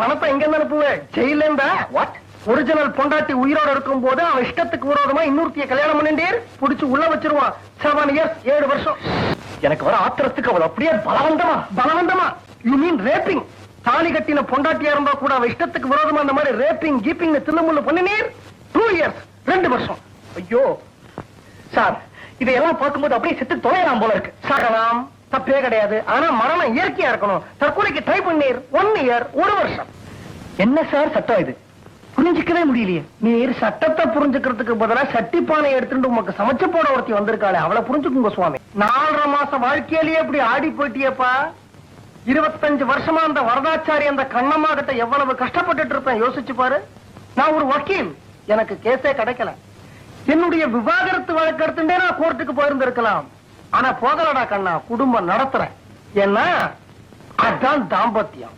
பணத்தை எங்க இருந்து அனுப்புவேன் ஜெயில இருந்தா வாட் ஒரிஜினல் பொண்டாட்டி உயிரோட இருக்கும் போது அவன் இஷ்டத்துக்கு விரோதமா இன்னொருத்திய கல்யாணம் பண்ணிட்டே புடிச்சு உள்ள வச்சிருவான். செவன் இயர்ஸ் ஏழு வருஷம். எனக்கு வர ஆத்திரத்துக்கு அவள் அப்படியே பலவந்தமா? பலவந்தமா? யூ மீன் ரேப்பிங் தாலி கட்டின பொண்டாட்டியா இருந்தா கூட அவ இஷ்டத்துக்கு விரோதமா அந்த மாதிரி ரேப்பிங் கீப்பிங் தில்லுமுள்ளு பண்ணினீர்? டூ இயர்ஸ் ரெண்டு வருஷம். ஐயோ. சார் இதையெல்லாம் பார்க்கும்போது அப்படியே செத்து தொலையலாம் போல இருக்கு. சாகலாம். தப்பே கிடையாது. ஆனா மரணம் இயற்கையா இருக்கணும். தற்கொலைக்கு ட்ரை பண்ணீர். ஒன் இயர் ஒரு வருஷம். என்ன சார் சட்டம் இது? புரிஞ்சுக்கவே முடியலையே. நீர் சட்டத்தை புரிஞ்சுக்கிறதுக்கு பதிலா சட்டிப்பானை எடுத்துட்டு உமக்கு சமைச்சு போட ஒருத்தி வந்திருக்காளே. அவளை புரிஞ்சுக்குங்க சுவாமி. நாலரை மாசம் வாழ்க்கையிலேயே இப்படி ஆடி போயிட்டியப்பா. இருபத்தஞ்சு வருஷமா அந்த வரதாச்சாரி அந்த கண்ணம்மா கிட்ட எவ்வளவு கஷ்டப்பட்டுட்டு இருப்பேன் யோசிச்சு பாரு. நான் ஒரு வக்கீல். எனக்கு கேஸே கிடைக்கல. என்னுடைய விவாகரத்து வழக்கு எடுத்துட்டே நான் கோர்ட்டுக்கு போயிருந்திருக்கலாம். ஆனா போகலடா கண்ணா குடும்பம் நடத்துறேன். ஏன்னா அதான் தாம்பத்தியம்.